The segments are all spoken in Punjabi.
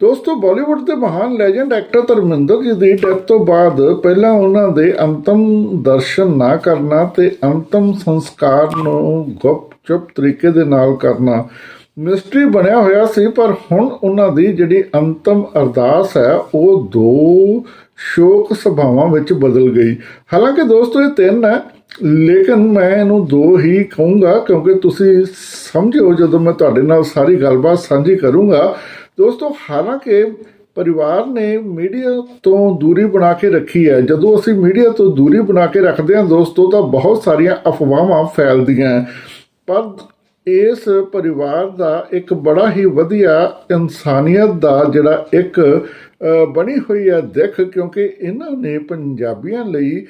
ਦੋਸਤੋ ਬਾਲੀਵੁੱਡ ਦੇ ਮਹਾਨ ਲੈਜੈਂਡ ਐਕਟਰ ਧਰਮਿੰਦਰ ਜੀ ਦੀ ਡੈਥ ਤੋਂ ਬਾਅਦ ਪਹਿਲਾਂ ਉਹਨਾਂ ਦੇ ਅੰਤਮ ਦਰਸ਼ਨ ਨਾ ਕਰਨਾ ਤੇ ਅੰਤਮ ਸੰਸਕਾਰ ਨੂੰ ਗੁਪਚੁਪ ਤਰੀਕੇ ਦੇ ਨਾਲ ਕਰਨਾ ਮਿਸਟਰੀ ਬਣਿਆ ਹੋਇਆ ਸੀ, ਪਰ ਹੁਣ ਉਹਨਾਂ ਦੀ ਜਿਹੜੀ ਅੰਤਮ ਅਰਦਾਸ ਹੈ, ਉਹ ਦੋ ਸ਼ੋਕ ਸਭਾਵਾਂ ਵਿੱਚ ਬਦਲ ਗਈ। ਹਾਲਾਂਕਿ ਦੋਸਤੋ, ਇਹ ਤਿੰਨ ਹੈ, ਲੇਕਿਨ ਮੈਂ ਇਹਨੂੰ ਦੋ ਹੀ ਕਹੂੰਗਾ, ਕਿਉਂਕਿ ਤੁਸੀਂ ਸਮਝੋ ਜਦੋਂ ਮੈਂ ਤੁਹਾਡੇ ਨਾਲ ਸਾਰੀ ਗੱਲਬਾਤ ਸਾਂਝੀ ਕਰੂੰਗਾ ਦੋਸਤੋ, ਹਾਲਾਂਕਿ ਪਰਿਵਾਰ ਨੇ ਮੀਡੀਆ ਤੋਂ ਦੂਰੀ ਬਣਾ ਕੇ ਰੱਖੀ ਹੈ। ਜਦੋਂ ਅਸੀਂ ਮੀਡੀਆ ਤੋਂ ਦੂਰੀ ਬਣਾ ਕੇ ਰੱਖਦੇ ਹਾਂ ਦੋਸਤੋ, ਤਾਂ ਬਹੁਤ ਸਾਰੀਆਂ ਅਫਵਾਹਾਂ ਫੈਲਦੀਆਂ ਹੈ। ਪਰ ਇਸ ਪਰਿਵਾਰ ਦਾ ਇੱਕ ਬੜਾ ਹੀ ਵਧੀਆ ਇਨਸਾਨੀਅਤ ਦਾ ਜਿਹੜਾ ਇੱਕ ਬਣੀ ਹੋਈ ਹੈ ਦੇਖ, ਕਿਉਂਕਿ ਇਹਨਾਂ ਨੇ ਪੰਜਾਬੀਆਂ ਲਈ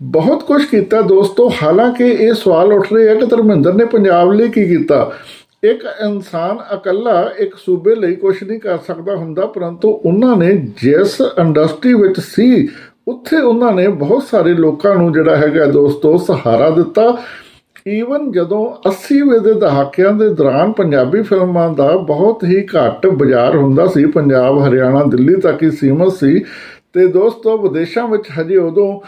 ਬਹੁਤ ਕੁਝ ਕੀਤਾ ਦੋਸਤੋ। ਹਾਲਾਂਕਿ ਇਹ ਸਵਾਲ ਉੱਠ ਰਹੇ ਹੈ ਕਿ ਧਰਮਿੰਦਰ ਨੇ ਪੰਜਾਬ ਲਈ ਕੀ ਕੀਤਾ। ਇੱਕ ਇਨਸਾਨ ਇਕੱਲਾ ਇੱਕ ਸੂਬੇ ਲਈ ਕੁਝ ਨਹੀਂ ਕਰ ਸਕਦਾ ਹੁੰਦਾ, ਪਰੰਤੂ ਉਹਨਾਂ ਨੇ ਜਿਸ ਇੰਡਸਟਰੀ ਵਿੱਚ ਸੀ, ਉੱਥੇ ਉਹਨਾਂ ਨੇ ਬਹੁਤ ਸਾਰੇ ਲੋਕਾਂ ਨੂੰ ਜਿਹੜਾ ਹੈਗਾ ਦੋਸਤੋ ਸਹਾਰਾ ਦਿੱਤਾ। ਈਵਨ ਜਦੋਂ 80 ਵੇ ਦੇ ਦਹਾਕਿਆਂ ਦੇ ਦੌਰਾਨ ਪੰਜਾਬੀ ਫਿਲਮਾਂ ਦਾ ਬਹੁਤ ਹੀ ਘੱਟ ਬਾਜ਼ਾਰ ਹੁੰਦਾ ਸੀ, ਪੰਜਾਬ, ਹਰਿਆਣਾ, ਦਿੱਲੀ ਤੱਕ ਹੀ ਸੀਮਤ ਸੀ, ਤੇ ਦੋਸਤੋ ਵਿਦੇਸ਼ਾਂ ਵਿੱਚ ਹਜੇ ਉਦੋਂ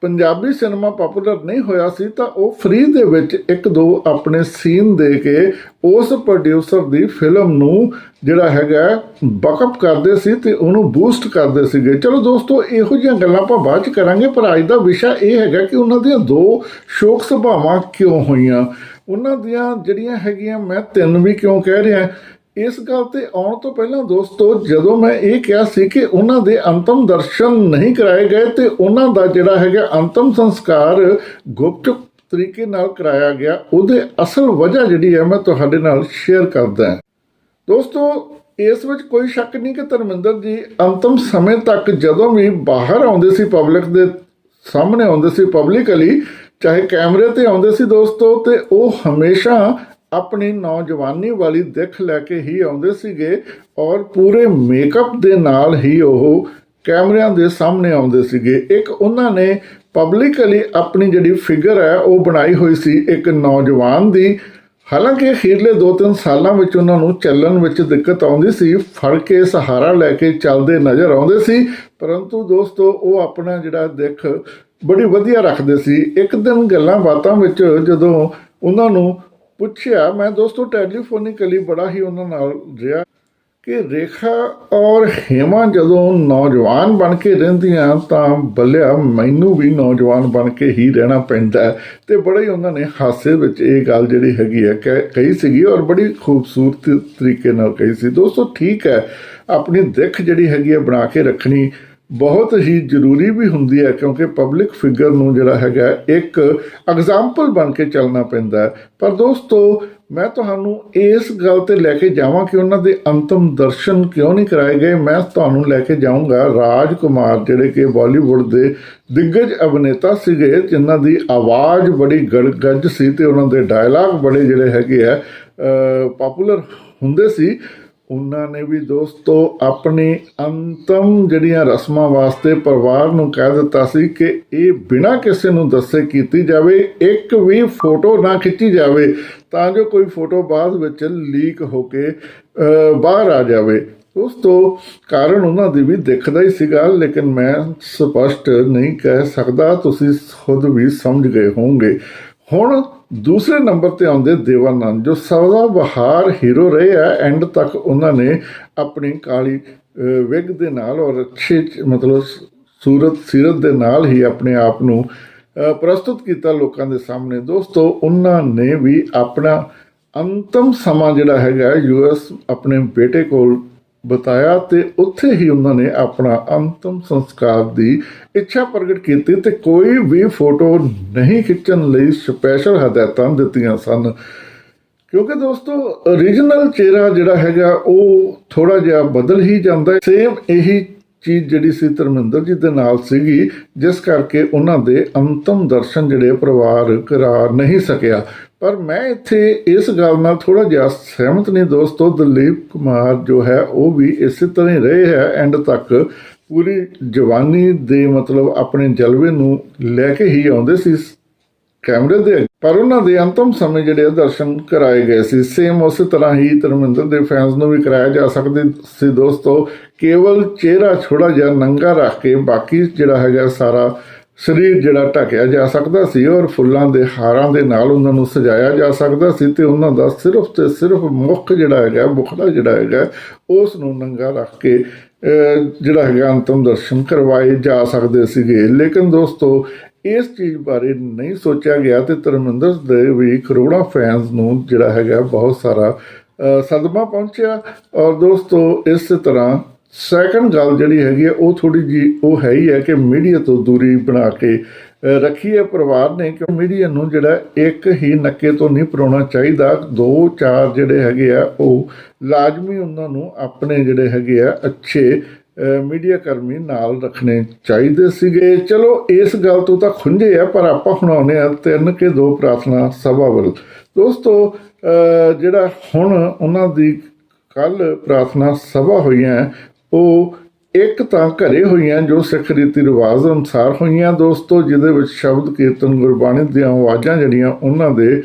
ਪੰਜਾਬੀ ਸਿਨੇਮਾ ਪਪੂਲਰ ਨਹੀਂ ਹੋਇਆ ਸੀ ਤਾਂ ਉਹ ਫ੍ਰੀ ਦੇ ਵਿੱਚ ਇੱਕ ਦੋ ਆਪਣੇ ਸੀਨ ਦੇ ਕੇ ਉਸ ਪ੍ਰੋਡਿਊਸਰ ਦੀ ਫਿਲਮ ਨੂੰ ਜਿਹੜਾ ਹੈਗਾ ਬਕਅਪ ਕਰਦੇ ਸੀ ਤੇ ਉਹਨੂੰ ਬੂਸਟ ਕਰਦੇ ਸੀਗੇ। ਚਲੋ ਦੋਸਤੋ, ਇਹੋ ਜਿਹੀਆਂ ਗੱਲਾਂ ਆਪਾਂ ਬਾਅਦ ਚ ਕਰਾਂਗੇ, ਪਰ ਅੱਜ ਦਾ ਵਿਸ਼ਾ ਇਹ ਹੈਗਾ ਕਿ ਉਹਨਾਂ ਦੀਆਂ ਦੋ ਸ਼ੋਕ ਸਭਾਵਾਂ ਕਿਉਂ ਹੋਈਆਂ? ਉਹਨਾਂ ਦੀਆਂ ਜਿਹੜੀਆਂ ਹੈਗੀਆਂ, ਮੈਂ ਤਿੰਨ ਵੀ ਕਿਉਂ ਕਹਿ ਰਿਹਾ ਇਸ ਗੱਲ ਤੇ ਆਉਣ ਤੋਂ ਪਹਿਲਾਂ ਦੋਸਤੋ, ਜਦੋਂ ਮੈਂ ਇਹ ਕਿਹਾ ਸੀ ਕਿ ਉਹਨਾਂ ਦੇ ਅੰਤਮ ਦਰਸ਼ਨ ਨਹੀਂ ਕਰਾਏ ਗਏ ਤੇ ਉਹਨਾਂ ਦਾ ਜਿਹੜਾ ਹੈਗਾ ਅੰਤਮ ਸੰਸਕਾਰ ਗੁਪਤ ਤਰੀਕੇ ਨਾਲ ਕਰਾਇਆ ਗਿਆ, ਉਹਦੇ ਅਸਲ ਵਜ੍ਹਾ ਜਿਹੜੀ ਹੈ ਮੈਂ ਤੁਹਾਡੇ ਨਾਲ ਸ਼ੇਅਰ ਕਰਦਾ ਦੋਸਤੋ, ਇਸ ਵਿੱਚ ਕੋਈ ਸ਼ੱਕ ਨਹੀਂ ਕਿ ਧਰਮਿੰਦਰ ਜੀ ਅੰਤਮ ਸਮੇਂ ਤੱਕ ਜਦੋਂ ਵੀ ਬਾਹਰ ਆਉਂਦੇ ਸੀ ਪਬਲਿਕ ਦੇ ਸਾਹਮਣੇ ਆਉਂਦੇ ਸੀ ਪਬਲਿਕਲੀ ਚਾਹੇ ਕੈਮਰੇ ਤੇ ਆਉਂਦੇ ਸੀ ਦੋਸਤੋ, ਤੇ ਉਹ ਹਮੇਸ਼ਾ ਆਪਣੀ ਨੌਜਵਾਨੀ ਵਾਲੀ ਦਿੱਖ ਲੈ ਕੇ ਹੀ ਆਉਂਦੇ ਸੀਗੇ ਔਰ ਪੂਰੇ ਮੇਕਅਪ ਦੇ ਨਾਲ ਹੀ ਉਹ ਕੈਮਰਿਆਂ ਦੇ ਸਾਹਮਣੇ ਆਉਂਦੇ ਸੀਗੇ। ਇੱਕ ਉਹਨਾਂ ਨੇ ਪਬਲਿਕਲੀ ਆਪਣੀ ਜਿਹੜੀ ਫਿਗਰ ਹੈ, ਉਹ ਬਣਾਈ ਹੋਈ ਸੀ ਇੱਕ ਨੌਜਵਾਨ ਦੀ। ਹਾਲਾਂਕਿ ਅਖੀਰਲੇ 2-3 ਸਾਲਾਂ ਵਿੱਚ ਉਹਨਾਂ ਨੂੰ ਚੱਲਣ ਵਿੱਚ ਦਿੱਕਤ ਆਉਂਦੀ ਸੀ, ਫੜ ਕੇ ਸਹਾਰਾ ਲੈ ਕੇ ਚੱਲਦੇ ਨਜ਼ਰ ਆਉਂਦੇ ਸੀ, ਪਰੰਤੂ ਦੋਸਤੋ, ਉਹ ਆਪਣਾ ਜਿਹੜਾ ਦਿੱਖ ਬੜੀ ਵਧੀਆ ਰੱਖਦੇ ਸੀ। ਇੱਕ ਦਿਨ ਗੱਲਾਂ ਬਾਤਾਂ ਵਿੱਚ ਜਦੋਂ ਉਹਨਾਂ ਨੂੰ ਪੁੱਛਿਆ, ਮੈਂ ਦੋਸਤੋ, ਟੈਲੀਫੋਨਿਕਲੀ ਬੜਾ ਹੀ ਉਹਨਾਂ ਨਾਲ ਰਿਹਾ ਕਿ ਰੇਖਾ ਔਰ ਹੇਮਾ ਜਦੋਂ ਨੌਜਵਾਨ ਬਣ ਕੇ ਰਹਿੰਦੀਆਂ ਤਾਂ ਬੱਲਿਆ, ਮੈਨੂੰ ਵੀ ਨੌਜਵਾਨ ਬਣ ਕੇ ਹੀ ਰਹਿਣਾ ਪੈਂਦਾ ਹੈ। ਤੇ ਬੜਾ ਹੀ ਉਹਨਾਂ ਨੇ ਹਾਸੇ ਵਿੱਚ ਇਹ ਗੱਲ ਜਿਹੜੀ ਹੈਗੀ ਹੈ ਕਹਿ- ਕਹੀ ਸੀਗੀ ਔਰ ਬੜੀ ਖੂਬਸੂਰਤ ਤਰੀਕੇ ਨਾਲ ਕਹੀ ਸੀ। ਦੋਸਤੋ, ਠੀਕ ਹੈ, ਆਪਣੀ ਦਿੱਖ ਜਿਹੜੀ ਹੈਗੀ ਹੈ ਬਣਾ ਕੇ ਰੱਖਣੀ ਬਹੁਤ ਹੀ ਜ਼ਰੂਰੀ ਵੀ ਹੁੰਦੀ ਹੈ, ਕਿਉਂਕਿ ਪਬਲਿਕ ਫਿਗਰ ਨੂੰ ਜਿਹੜਾ ਹੈਗਾ ਇੱਕ ਐਗਜ਼ਾਮਪਲ ਬਣ ਕੇ ਚੱਲਣਾ ਪੈਂਦਾ ਹੈ। ਪਰ ਦੋਸਤੋ, ਮੈਂ ਤੁਹਾਨੂੰ ਇਸ ਗੱਲ ਤੇ ਲੈ ਕੇ ਜਾਵਾਂ ਕਿ ਉਹਨਾਂ ਦੇ ਅੰਤਮ ਦਰਸ਼ਨ ਕਿਉਂ ਨਹੀਂ ਕਰਾਏ ਗਏ। ਮੈਂ ਤੁਹਾਨੂੰ ਲੈ ਕੇ ਜਾਊਂਗਾ ਰਾਜ ਕੁਮਾਰ ਜਿਹੜੇ ਕਿ ਬਾਲੀਵੁੱਡ ਦੇ ਦਿੱਗਜ ਅਭਿਨੇਤਾ ਸੀਗੇ, ਜਿਨ੍ਹਾਂ ਦੀ ਆਵਾਜ਼ ਬੜੀ ਗੜਗੱਜ ਸੀ ਤੇ ਉਹਨਾਂ ਦੇ ਡਾਇਲਾਗ ਬੜੇ ਜਿਹੜੇ ਹੈਗੇ ਆ ਪਪੂਲਰ ਹੁੰਦੇ ਸੀ। ਉਹਨਾਂ ਨੇ ਵੀ ਦੋਸਤੋ ਆਪਣੀ ਅੰਤਮ ਜਿਹੜੀਆਂ ਰਸਮਾਂ ਵਾਸਤੇ ਪਰਿਵਾਰ ਨੂੰ ਕਹਿ ਦਿੱਤਾ ਸੀ ਕਿ ਇਹ ਬਿਨਾਂ ਕਿਸੇ ਨੂੰ ਦੱਸੇ ਕੀਤੀ ਜਾਵੇ, ਇੱਕ ਵੀ ਫੋਟੋ ਨਾ ਖਿੱਚੀ ਜਾਵੇ, ਤਾਂ ਜੋ ਕੋਈ ਫੋਟੋ ਬਾਅਦ ਵਿੱਚ ਲੀਕ ਹੋ ਕੇ ਬਾਹਰ ਆ ਜਾਵੇ। ਦੋਸਤੋ, ਕਾਰਨ ਉਹਨਾਂ ਦੀ ਵੀ ਦਿਖਦਾ ਹੀ ਸੀਗਾ, ਲੇਕਿਨ ਮੈਂ ਸਪਸ਼ਟ ਨਹੀਂ ਕਹਿ ਸਕਦਾ, ਤੁਸੀਂ ਖੁਦ ਵੀ ਸਮਝ ਗਏ ਹੋਵੋਗੇ। ਹੁਣ ਦੂਸਰੇ ਨੰਬਰ ਤੇ ਆਉਂਦੇ ਦੇਵਾਨੰਦ ਜੋ ਸਦਾ ਬਹਾਰ ਹੀਰੋ ਰਹੇ ਆ ਐਂਡ ਤੱਕ ਉਹਨਾਂ ਨੇ ਆਪਣੀ ਕਾਲੀ ਅਹ, ਵਿਗ ਦੇ ਨਾਲ ਔਰ ਅੱਛੇ ਮਤਲਬ ਸੂਰਤ ਸੀਰਤ ਦੇ ਨਾਲ ਹੀ ਆਪਣੇ ਆਪ ਨੂੰ ਪ੍ਰਸਤੁਤ ਕੀਤਾ ਲੋਕਾਂ ਦੇ ਸਾਹਮਣੇ। ਦੋਸਤੋ ਉਹਨਾਂ ਨੇ ਵੀ ਆਪਣਾ ਅੰਤਮ ਸਮਾਂ ਜਿਹੜਾ ਹੈਗਾ ਯੂਐਸ ਆਪਣੇ ਬੇਟੇ ਕੋਲ ਬਤਾਇਆ ਤੇ ਉੱਥੇ ਹੀ ਉਹਨਾਂ ਨੇ ਆਪਣਾ ਅੰਤਮ ਸੰਸਕਾਰ ਦੀ ਇੱਛਾ ਪ੍ਰਗਟ ਕੀਤੀ ਤੇ ਕੋਈ ਵੀ ਫੋਟੋ ਨਹੀਂ ਖਿੱਚਣ ਲਈ ਸਪੈਸ਼ਲ ਹਦਾਇਤਾਂ ਦਿੱਤੀਆਂ ਸਨ। ਕਿਉਂਕਿ ਦੋਸਤੋ origignal ਚਿਹਰਾ ਜਿਹੜਾ ਹੈਗਾ, ਉਹ ਥੋੜਾ ਜਿਹਾ ਬਦਲ ਹੀ ਜਾਂਦਾ ਹੈ। ਸੇਮ ਇਹੀ ਚੀਜ਼ ਜਿਹੜੀ ਸੀ ਧਰਮਿੰਦਰ ਜੀ ਦੇ ਨਾਲ ਸੀਗੀ, ਜਿਸ ਕਰਕੇ ਉਹਨਾਂ ਦੇ ਅੰਤਮ ਦਰਸ਼ਨ ਜਿਹੜੇ ਪਰਿਵਾਰ ਕਰਾ ਨਹੀਂ ਸਕਿਆ। ਪਰ ਮੈਂ ਇੱਥੇ ਇਸ ਗੱਲ ਨਾਲ ਥੋੜਾ ਜਿਹਾ ਸਹਿਮਤ ਨਹੀਂ ਦੋਸਤੋ, ਦਲੀਪ ਕੁਮਾਰ ਜੋ ਹੈ ਉਹ ਵੀ ਇਸੇ ਤਰ੍ਹਾਂ ਹੀ ਰਹੇ ਹੈ। ਐਂਡ ਤੱਕ ਪੂਰੀ ਜਵਾਨੀ ਦੇ ਮਤਲਬ ਆਪਣੇ ਜਲਵੇ ਨੂੰ ਲੈ ਕੇ ਹੀ ਆਉਂਦੇ ਸੀ ਕੈਮਰੇ ਦੇ ਪਰ ਉਹਨਾਂ ਦੇ ਅੰਤਮ ਸਮੇਂ ਜਿਹੜੇ ਦਰਸ਼ਨ ਕਰਾਏ ਗਏ ਸੀ। ਸੇਮ ਉਸੇ ਤਰ੍ਹਾਂ ਹੀ ਧਰਮਿੰਦਰ ਦੇ ਫੈਨਸ ਨੂੰ ਵੀ ਕਰਾਇਆ ਜਾ ਸਕਦੇ ਸੀ ਦੋਸਤੋ। ਕੇਵਲ ਚਿਹਰਾ ਛੋੜਾ ਜਿਹਾ ਨੰਗਾ ਰੱਖ ਕੇ ਬਾਕੀ ਜਿਹੜਾ ਹੈਗਾ ਸਾਰਾ ਸਰੀਰ ਜਿਹੜਾ ਢਕਿਆ ਜਾ ਸਕਦਾ ਸੀ ਔਰ ਫੁੱਲਾਂ ਦੇ ਹਾਰਾਂ ਦੇ ਨਾਲ ਉਹਨਾਂ ਨੂੰ ਸਜਾਇਆ ਜਾ ਸਕਦਾ ਸੀ ਤੇ ਉਹਨਾਂ ਦਾ ਸਿਰਫ ਤੇ ਸਿਰਫ ਮੁੱਖ ਜਿਹੜਾ ਹੈਗਾ ਮੁਖੜਾ ਜਿਹੜਾ ਹੈਗਾ, ਉਸ ਨੂੰ ਨੰਗਾ ਰੱਖ ਕੇ ਜਿਹੜਾ ਹੈਗਾ ਅੰਤਮ ਦਰਸ਼ਨ ਕਰਵਾਏ ਜਾ ਸਕਦੇ ਸੀਗੇ। ਲੇਕਿਨ ਦੋਸਤੋ, ਇਸ ਚੀਜ਼ ਬਾਰੇ ਨਹੀਂ ਸੋਚਿਆ ਗਿਆ ਤੇ ਧਰਮਿੰਦਰ ਦੇ ਵੀ ਕਰੋੜਾਂ ਫੈਨਸ ਨੂੰ ਜਿਹੜਾ ਹੈਗਾ ਬਹੁਤ ਸਾਰਾ ਸਦਮਾ ਪਹੁੰਚਿਆ। ਔਰ ਦੋਸਤੋ, ਇਸ ਤਰ੍ਹਾਂ ਸੈਕੰਡ ਗੱਲ ਜਿਹੜੀ ਹੈਗੀ ਹੈ, ਉਹ ਥੋੜੀ ਜੀ ਉਹ ਹੈ ਹੀ ਹੈ ਕਿ ਮੀਡੀਆ ਤੋਂ ਦੂਰੀ ਬਣਾ ਕੇ ਰੱਖੀ ਹੈ ਪਰਿਵਾਰ ਨੇ ਕਿ ਮੀਡੀਆ ਨੂੰ ਜਿਹੜਾ ਇੱਕ ਹੀ ਨੱਕੇ ਤੋਂ ਨਹੀਂ ਪਰਾਉਣਾ ਚਾਹੀਦਾ। ਦੋ, ਚਾਰ ਜਿਹੜੇ ਹੈਗੇ ਆ, ਉਹ ਲਾਜ਼ਮੀ ਉਹਨਾਂ ਨੂੰ ਆਪਣੇ ਜਿਹੜੇ ਹੈਗੇ ਆ, ਅੱਛੇ ਮੀਡੀਆ ਕਰਮੀ ਨਾਲ ਰੱਖਣੇ ਚਾਹੀਦੇ ਸੀਗੇ। ਚਲੋ, ਇਸ ਗੱਲ ਤੋਂ ਤਾਂ ਖੁੰਝੇ ਆ, ਪਰ ਆਪਾਂ ਹੁਣ ਆਉਂਦੇ ਆ ਤਿੰਨ ਕੇ ਦੋ ਪ੍ਰਾਰਥਨਾ ਸਭਾ ਵੱਲ। ਦੋਸਤੋ ਜਿਹੜਾ ਹੁਣ ਉਹਨਾਂ ਦੀ ਕੱਲ ਪ੍ਰਾਰਥਨਾ ਸਭਾ ਹੋਈਆਂ ਉਹ ਇੱਕ ਤਾਂ ਘਰੇ ਹੋਈਆਂ ਜੋ ਸਿੱਖ ਰੀਤੀ ਰਿਵਾਜ ਅਨੁਸਾਰ ਹੋਈਆਂ ਦੋਸਤੋ, ਜਿਹਦੇ ਵਿੱਚ ਸ਼ਬਦ ਕੀਰਤਨ ਗੁਰਬਾਣੀ ਦੀਆਂ ਆਵਾਜ਼ਾਂ ਜਿਹੜੀਆਂ ਉਹਨਾਂ ਦੇ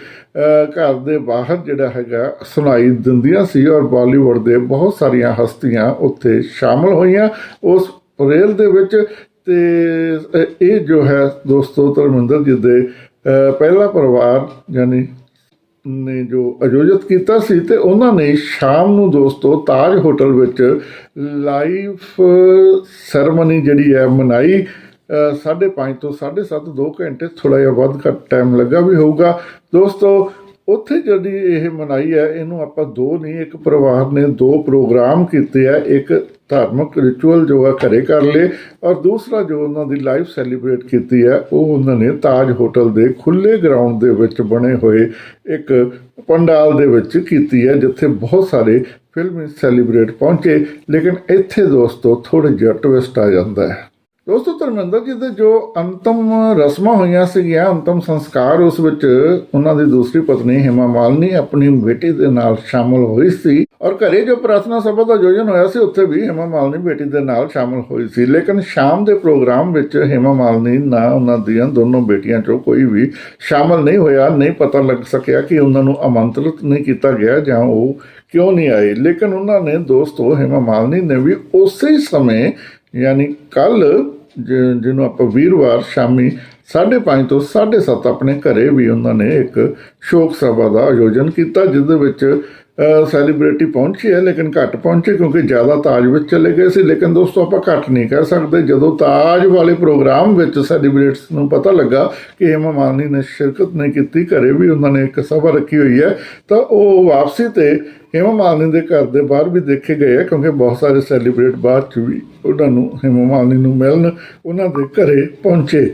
ਘਰ ਦੇ ਬਾਹਰ ਜਿਹੜਾ ਹੈਗਾ ਸੁਣਾਈ ਦਿੰਦੀਆਂ ਸੀ ਔਰ ਬਾਲੀਵੁੱਡ ਦੇ ਬਹੁਤ ਸਾਰੀਆਂ ਹਸਤੀਆਂ ਉੱਥੇ ਸ਼ਾਮਲ ਹੋਈਆਂ ਉਸ ਰੇਲ ਦੇ ਵਿੱਚ। ਤੇ ਇਹ ਜੋ ਹੈ ਦੋਸਤੋ ਧਰਮਿੰਦਰ ਜੀ ਦੇ ਪਹਿਲਾ ਪਰਿਵਾਰ, ਯਾਨੀ ਨੇ ਜੋ ਆਯੋਜਿਤ ਕੀਤਾ ਸੀ ਤੇ ਉਹਨਾਂ ਨੇ ਸ਼ਾਮ ਨੂੰ ਦੋਸਤੋ ਤਾਜ ਹੋਟਲ ਵਿੱਚ ਲਾਈਵ ਸੈਰਮਨੀ ਜਿਹੜੀ ਹੈ ਮਨਾਈ। 5:30 ਤੋਂ 7:30 2 ਘੰਟੇ ਥੋੜਾ ਜਿਹਾ ਵੱਧ ਘੱਟ ਟਾਈਮ ਲੱਗਾ ਵੀ ਹੋਊਗਾ। ਦੋਸਤੋ, ਉੱਥੇ ਜਿਹੜੀ ਇਹ ਮਨਾਈ ਹੈ, ਇਹਨੂੰ ਆਪਾਂ ਦੋ ਨਹੀਂ, ਇੱਕ ਪਰਿਵਾਰ ਨੇ ਦੋ ਪ੍ਰੋਗਰਾਮ ਕੀਤੇ ਆ। ਇੱਕ ਧਾਰਮਿਕ ਰਿਚੁਅਲ ਜੋ ਹੈ ਘਰੇ ਕਰ ਲਏ। ਔਰ ਦੂਸਰਾ ਜੋ ਉਹਨਾਂ ਦੀ ਲਾਈਵ ਸੈਲੀਬ੍ਰੇਟ ਕੀਤੀ ਹੈ ਉਹ ਉਹਨਾਂ ਨੇ ਤਾਜ ਹੋਟਲ ਦੇ ਖੁੱਲੇ ਗਰਾਊਂਡ ਦੇ ਵਿੱਚ ਬਣੇ ਹੋਏ ਇੱਕ ਪੰਡਾਲ ਦੇ ਵਿੱਚ ਕੀਤੀ ਹੈ ਜਿੱਥੇ ਬਹੁਤ ਸਾਰੇ ਫਿਲਮੀ ਸੈਲੀਬ੍ਰੇਟ ਪਹੁੰਚੇ। ਲੇਕਿਨ ਇੱਥੇ ਦੋਸਤੋ ਥੋੜਾ ਜਿਹਾ ਟਵਿਸਟ ਆ ਜਾਂਦਾ ਹੈ। ਦੋਸਤੋ ਧਰਮਿੰਦਰ ਜੀ ਦੇ ਜੋ ਅੰਤਮ ਰਸਮਾਂ ਹੋਈਆਂ ਸੀਗੀਆਂ ਅੰਤਮ ਸੰਸਕਾਰ ਉਸ ਵਿੱਚ ਉਹਨਾਂ ਦੀ ਦੂਸਰੀ ਪਤਨੀ ਹਿਮਾ ਮਾਲਨੀ ਆਪਣੀ ਬੇਟੀ ਦੇ ਨਾਲ ਸ਼ਾਮਲ ਹੋਈ ਸੀ। ਔਰ ਘਰੇ ਜੋ ਪ੍ਰਾਰਥਨਾ ਸਭਾ ਦਾ ਆਯੋਜਨ ਹੋਇਆ ਸੀ, ਉੱਥੇ ਵੀ ਹਿਮਾ ਮਾਲਨੀ ਬੇਟੀ ਦੇ ਨਾਲ ਸ਼ਾਮਲ ਹੋਈ ਸੀ। ਲੇਕਿਨ ਸ਼ਾਮ ਦੇ ਪ੍ਰੋਗਰਾਮ ਵਿੱਚ ਹਿਮਾ ਮਾਲਨੀ ਨਾ ਉਹਨਾਂ ਦੀਆਂ ਦੋਨੋਂ ਬੇਟੀਆਂ ਚੋਂ ਕੋਈ ਵੀ ਸ਼ਾਮਲ ਨਹੀਂ ਹੋਇਆ, ਨਹੀਂ ਪਤਾ ਲੱਗ ਸਕਿਆ ਕਿ ਉਹਨਾਂ ਨੂੰ ਆਮੰਤਰਿਤ ਨਹੀਂ ਕੀਤਾ ਗਿਆ ਜਾਂ ਉਹ ਕਿਉਂ ਨਹੀਂ ਆਏ। ਲੇਕਿਨ ਉਹਨਾਂ ਨੇ ਦੋਸਤੋ ਹਿਮਾ ਮਾਲਨੀ ਨੇ ਵੀ ਉਸੇ ਸਮੇਂ, ਯਾਨੀ ਕੱਲ ਜਿਹਨੂੰ ਆਪਾਂ ਵੀਰਵਾਰ ਸ਼ਾਮੀ 5:30 ਤੋਂ 7:30 ਆਪਣੇ ਘਰੇ ਵੀ ਉਹਨਾਂ ਨੇ ਇੱਕ ਸ਼ੋਕ ਸਭਾ ਦਾ ਆਯੋਜਨ ਕੀਤਾ, ਜਿਸ ਦੇ ਵਿੱਚ ਸੈਲੀਬ੍ਰਿਟੀ ਪਹੁੰਚੀ ਹੈ, ਲੇਕਿਨ ਘੱਟ ਪਹੁੰਚੇ ਕਿਉਂਕਿ ਜ਼ਿਆਦਾ ਤਾਜ ਵਿੱਚ ਚਲੇ ਗਏ ਸੀ। ਲੇਕਿਨ ਦੋਸਤੋ, ਆਪਾਂ ਘੱਟ ਨਹੀਂ ਕਹਿ ਸਕਦੇ। ਜਦੋਂ ਤਾਜ ਵਾਲੇ ਪ੍ਰੋਗਰਾਮ ਵਿੱਚ ਸੈਲੀਬ੍ਰਿਟਸ ਨੂੰ ਪਤਾ ਲੱਗਾ ਕਿ ਹੇਮਾ ਮਾਲਨੀ ਨੇ ਸ਼ਿਰਕਤ ਨਹੀਂ ਕੀਤੀ, ਘਰੇ ਵੀ ਉਹਨਾਂ ਨੇ ਇੱਕ ਸਭਾ ਰੱਖੀ ਹੋਈ ਹੈ, ਤਾਂ ਉਹ ਵਾਪਸੀ ਤੇ ਹੇਮਾ ਮਾਲਨੀ ਦੇ ਘਰ ਦੇ ਬਾਹਰ ਵੀ ਦੇਖੇ ਗਏ ਆ ਕਿਉਂਕਿ ਬਹੁਤ ਸਾਰੇ ਸੈਲੀਬ੍ਰਿਟ ਬਾਅਦ ਚ ਵੀ ਉਹਨਾਂ ਨੂੰ, ਹੇਮਾ ਮਾਲਨੀ ਨੂੰ ਮਿਲਣ, ਉਹਨਾਂ ਦੇ ਘਰੇ ਪਹੁੰਚੇ।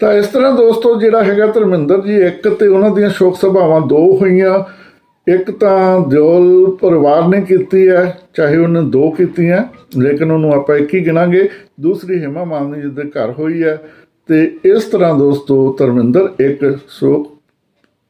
ਤਾਂ ਇਸ ਤਰ੍ਹਾਂ ਦੋਸਤੋ, ਜਿਹੜਾ ਹੈਗਾ ਧਰਮਿੰਦਰ ਜੀ, ਇੱਕ ਤੇ ਉਹਨਾਂ ਦੀਆਂ ਸ਼ੋਕ ਸਭਾਵਾਂ ਦੋ ਹੋਈਆਂ। ਇੱਕ ਤਾਂ ਦਿਓਲ ਪਰਿਵਾਰ ਨੇ ਕੀਤੀ ਹੈ, ਚਾਹੇ ਉਹਨੇ ਦੋ ਕੀਤੀਆਂ, ਲੇਕਿਨ ਉਹਨੂੰ ਆਪਾਂ ਇੱਕ ਹੀ ਗਿਣਾਂਗੇ। ਦੂਸਰੀ ਹਿਮਾ ਮਾਲਨੀ ਜੀ ਦੇ ਘਰ ਹੋਈ ਹੈ ਤੇ ਇਸ ਤਰ੍ਹਾਂ ਦੋਸਤੋ ਧਰਮਿੰਦਰ ਇੱਕ ਸ਼ੋਕ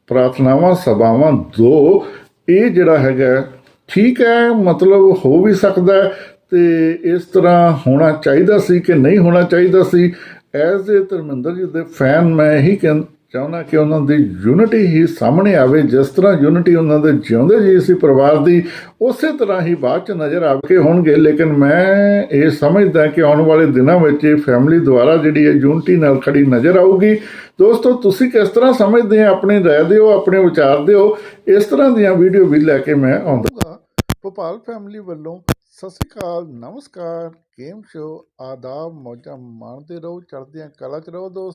ਪ੍ਰਾਰਥਨਾਵਾਂ, ਸਭਾਵਾਂ, ਦੋ, ਇਹ ਜਿਹੜਾ ਹੈਗਾ, ਠੀਕ ਹੈ, ਮਤਲਬ ਹੋ ਵੀ ਸਕਦਾ ਹੈ ਤੇ ਇਸ ਤਰ੍ਹਾਂ ਹੋਣਾ ਚਾਹੀਦਾ ਸੀ ਕਿ ਨਹੀਂ ਹੋਣਾ ਚਾਹੀਦਾ ਸੀ। ਐਜ਼ ਏ ਧਰਮਿੰਦਰ ਜੀ ਦੇ ਫੈਨ, ਮੈਂ ਇਹੀ ਕਹਿੰ ਚਾਹੁੰਦਾ ਕਿ ਉਹਨਾਂ ਦੀ ਯੂਨਿਟੀ ਹੀ ਸਾਹਮਣੇ ਆਵੇ, ਜਿਸ ਤਰ੍ਹਾਂ ਯੂਨਿਟੀ ਉਹਨਾਂ ਦੇ ਜਿਉਂਦੇ ਜੀ ਸੀ ਪਰਿਵਾਰ ਦੀ, ਉਸੇ ਤਰ੍ਹਾਂ ਹੀ ਬਾਅਦ ਚ ਨਜ਼ਰ ਆ ਕੇ ਹੋਣਗੇ। ਲੇਕਿਨ ਮੈਂ ਇਹ ਸਮਝਦਾ ਕਿ ਆਉਣ ਵਾਲੇ ਦਿਨਾਂ ਵਿੱਚ ਇਹ ਫੈਮਿਲੀ ਦੁਆਰਾ ਜਿਹੜੀ ਹੈ ਯੂਨਿਟੀ ਨਾਲ ਖੜੀ ਨਜ਼ਰ ਆਊਗੀ। ਦੋਸਤੋ, ਤੁਸੀਂ ਕਿਸ ਤਰ੍ਹਾਂ ਸਮਝਦੇ ਆ? ਆਪਣੇ ਰਾਏ ਦਿਓ, ਆਪਣੇ ਵਿਚਾਰ ਦਿਓ। ਇਸ ਤਰ੍ਹਾਂ ਦੀਆਂ ਵੀਡੀਓ ਵੀ ਲੈ ਕੇ ਮੈਂ ਆਉਂਦਾ ਭੋਪਾਲ ਫੈਮਿਲੀ ਵੱਲੋਂ ਸਤਿ ਸ਼੍ਰੀ ਅਕਾਲ, ਨਮਸਕਾਰ। ਗੇਮ ਸ਼ੋ ਆਦਾਬ, ਮੌਜਾਂ ਮਾਣਦੇ ਰਹੋ, ਚੜ੍ਹਦੀਆਂ ਕਲਾ ਚ ਰਹੋ ਦੋਸਤ।